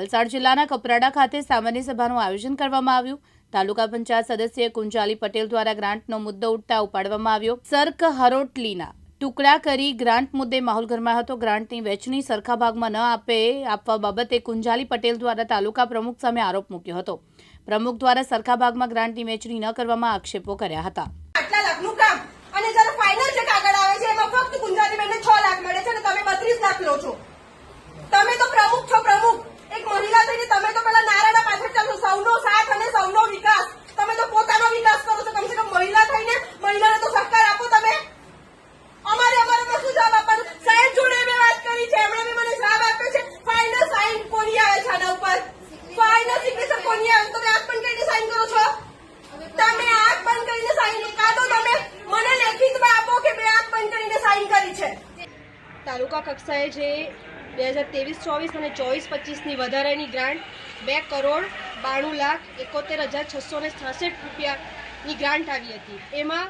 વલસાડ જિલ્લાના કપરાડા ખાતે સામાન્ય સભાનું આયોજન કરવામાં આવ્યું. તાલુકા પંચાયત સદસ્ય કુંજાલી પટેલ દ્વારા ગ્રાન્ટનો મુદ્દો ઉઠતા ઉપાડવામાં આવ્યો. સર્ક હરોટલીના ટુકડા કરી ગ્રાન્ટ મુદ્દે માહોલ ગરમાયો હતો. ગ્રાન્ટની વહેંચણી સરખા ભાગમાં ન આપે આપવા બાબતે કુંજાલી પટેલ દ્વારા તાલુકા પ્રમુખ સામે આરોપ મૂક્યો હતો. પ્રમુખ દ્વારા સરખા ભાગમાં ગ્રાન્ટની વહેંચણી ન કરવામાં આક્ષેપો કર્યા હતા. આટલા લાખનું કામ અને જ્યારે ફાઇનલ જે કાગળ આવે છે, એમાં ફક્ત કુંજારીબેનને છ લાખ મળે છે અને તમે બત્રીસ લાખ લો છો તમે તો પ્રમુખ છો પ્રમુખ એક મહિલા થઈને તમે તો પેલા નારાયણ પાછળ ચાલો સૌનો સાથ અને સૌનો વિકાસ તમે તો પોતાનો વિકાસ કરો છો કમસે કમ મહિલા થઈને મહિલાને તો સહકાર આપો તમે અમારે અમારે શું જવાબ આપવાનું સાહેબ જોડે મેં વાત કરી છે એમણે બી મને જવાબ આપ્યો છે ફાઇનલ સાઇન કોની આવે છે આના ઉપર ફાઇનલ સિગ્નેચર કોની આવે તમે આંખ બંધ કરીને સાઇન કરો છો તમે આંખ બંધ કરીને સાઇન કાં તો તમે મને લેખિતમાં આપો કે મેં આંખ બંધ કરીને સાઇન કરી છે તાલુકા કક્ષાએ જે બે હજાર ત્રેવીસ, ચોવીસ અને ચોવીસ પચીસની વધારાની ગ્રાન્ટ બે કરોડ બાણું લાખ એકોતેર હજાર છસો ને છાસઠ રૂપિયાની ગ્રાન્ટ આવી હતી. એમાં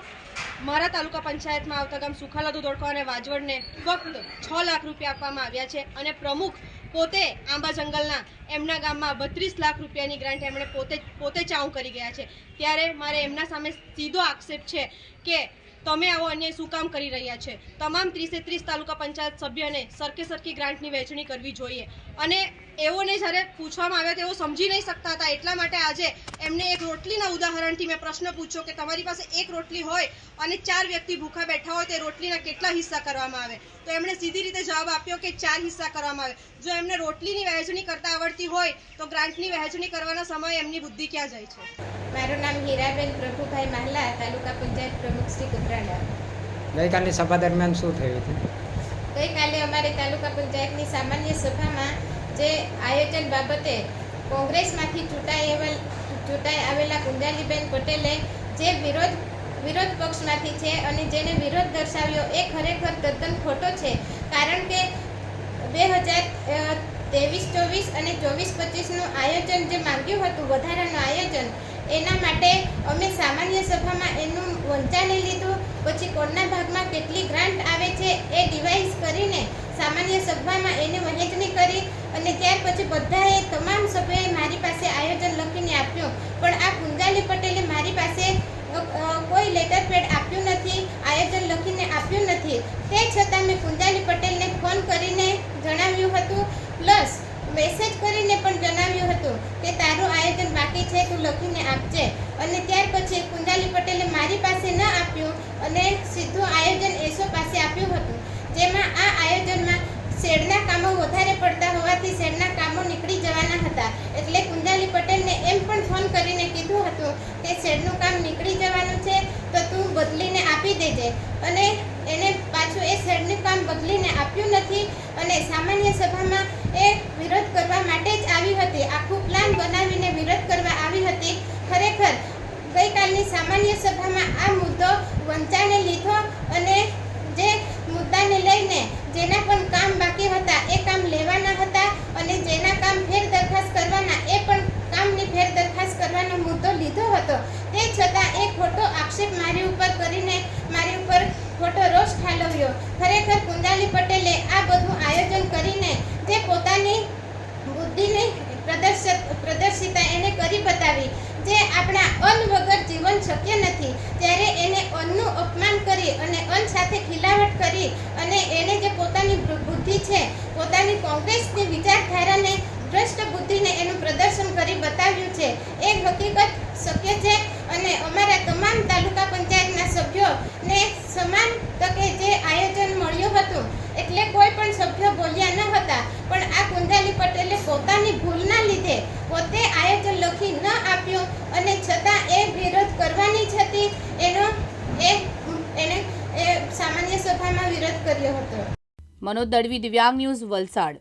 મારા તાલુકા પંચાયતમાં આવતા ગામ સુખાલાદુ દોડકો અને વાજવડને ફક્ત છ લાખ રૂપિયા આપવામાં આવ્યા છે અને પ્રમુખ પોતે આંબા જંગલના એમના ગામમાં બત્રીસ લાખ રૂપિયાની ગ્રાન્ટ એમણે પોતે પોતે ચાઉ કરી ગયા છે. ત્યારે મારે એમના સામે સીધો આક્ષેપ છે કે તમે આવો અન્યાય શું કામ કરી રહ્યા છે? તમામ ત્રીસે ત્રીસ તાલુકા પંચાયત સભ્યને સરખે સરખી ગ્રાન્ટની વહેંચણી કરવી જોઈએ. અને એઓને જ્યારે પૂછવામાં આવ્યા તેઓ સમજી નહીં શકતા હતા. એટલા માટે આજે એમને એક રોટલીના ઉદાહરણથી મેં પ્રશ્ન પૂછ્યો કે તમારી પાસે એક રોટલી હોય અને ચાર વ્યક્તિ ભૂખા બેઠા હોય તે રોટલીના કેટલા હિસ્સા કરવામાં આવે? તો એમણે સીધી રીતે જવાબ આપ્યો કે ચાર હિસ્સા કરવામાં આવે. જો એમને રોટલીની વહેંચણી કરતા આવડતી હોય તો ગ્રાન્ટની વહેંચણી કરવાના સમયે એમની બુદ્ધિ ક્યાં જાય છે? મારું નામ હીરાબેન પ્રભુભાઈ માહલા તાલુકા પંચાયત પ્રમુખ શ્રી કુતરાડા ગઈકાલની સભા દરમિયાન શું થયું હતું? ગઈકાલે અમારી તાલુકા પંચાયતની સામાન્ય સભામાં જે આયોજન બાબતે કોંગ્રેસમાંથી ચૂંટાઈ ચૂંટાઈ આવેલા કુંજાલીબેન પટેલે જે વિરોધ વિરોધ પક્ષમાંથી છે અને જેને વિરોધ દર્શાવ્યો, એ ખરેખર તદ્દન ખોટો છે. કારણ કે બે હજાર ત્રેવીસ, ચોવીસ અને ચોવીસ પચીસનું આયોજન જે માંગ્યું હતું, વધારાનું આયોજન, એના માટે અમે સામાન્ય સભામાં એનું વંચાવી લીધું. પછી કોણના ભાગમાં કેટલી ગ્રાન્ટ આવે છે એ ડિવાઇસ કરીને સામાન્ય સભામાં એને વહેંચણી કરી અને ત્યાર પછી બધાએ તમામ સભ્યોએ મારી પાસે આયોજન લખીને આપ્યું. પણ આ કુંજાલી પટેલે મારી પાસે કોઈ લેટર પેડ આપ્યું નથી, આયોજન લખીને આપ્યું નથી. તે છતાં મેં કુંજાલી પટેલને ફોન કરીને જણાવ્યું હતું, પ્લસ મેસેજ કરીને પણ જણાવ્યું હતું કે તારું આયોજન બાકી છે, તું લખીને આપજે. અને ત્યાર પછી કુંજાલી પટેલે મારી પાસે ન આપ્યું અને સીધું આયોજન એસો પાસે આપ્યું હતું જેમાં આ આયોજનમાં શેડના કામો વધારે પડતા હોવાથી શેડના કામો નીકળી જવાના હતા એટલે કુંજાલી પટેલને એમ પણ ફોન કરીને કીધું હતું કે શેડનું કામ નીકળી જવાનું છે, તો તું બદલીને આપી દેજે. અને એને પાછું એ શેડનું કામ બદલીને આપ્યું નથી અને સામાન્ય સભામાં એ વિરોધ કરવા માટે જ આવી હતી. આખું પ્લાન બનાવીને વિરોધ કરવા આવી હતી. ખરેખર ગઈકાલની સામાન્ય સભામાં આ મુદ્દો વંચાને લીધો અને જે મુદ્દાને લઈને જેના પણ કામ બાકી હતા એ કામ લેવાના હતા અને જેના કામ ફેર દરખાસ્ત કરવાના એ પણ કામની ફેર દરખાસ્ત કરવાનો મુદ્દો લીધો હતો તે છતાં એ ખોટો આક્ષેપ મારી ઉપર કરીને મારી ઉપર ખોટો ઠાલવ્યો ખરેખર કુંદાલી પટેલે આ બધું આયોજન કરીને જે પોતાની બુદ્ધિની પ્રદર્શિત પ્રદર્શિતા એને કરી બતાવી, જે આપણા અન્ન વગર જીવન શક્ય નથી, ત્યારે એને અન્નનું અપમાન કરી અને અન્ન સાથે ખિલાવટ કરી અને એને જે પોતાની બુદ્ધિ છે, પોતાની કોંગ્રેસની વિચારધારાને, ભ્રષ્ટ બુદ્ધિને એનું પ્રદર્શન કરી બતાવ્યું છે, એ હકીકત શક્ય છે અને અમારા તમામ તાલુકા પંચાયતના સભ્યોને સમાન તકે જે આયોજન મળ્યું હતું, એટલે કોઈ પણ સભ્ય બોલ્યા ન હતા, પણ આ કુંજાલી પટેલે પોતાની ભૂલના લીધે પોતે આયોજન લખી ન આપ્યું અને છતાં એ વિરોધ કરવાની જ હતી, એનો એ એને સામાન્ય સભામાં વિરોધ કર્યો હતો. મનોજ દળવી દિવ્યાંગ ન્યૂઝ વલસાડ.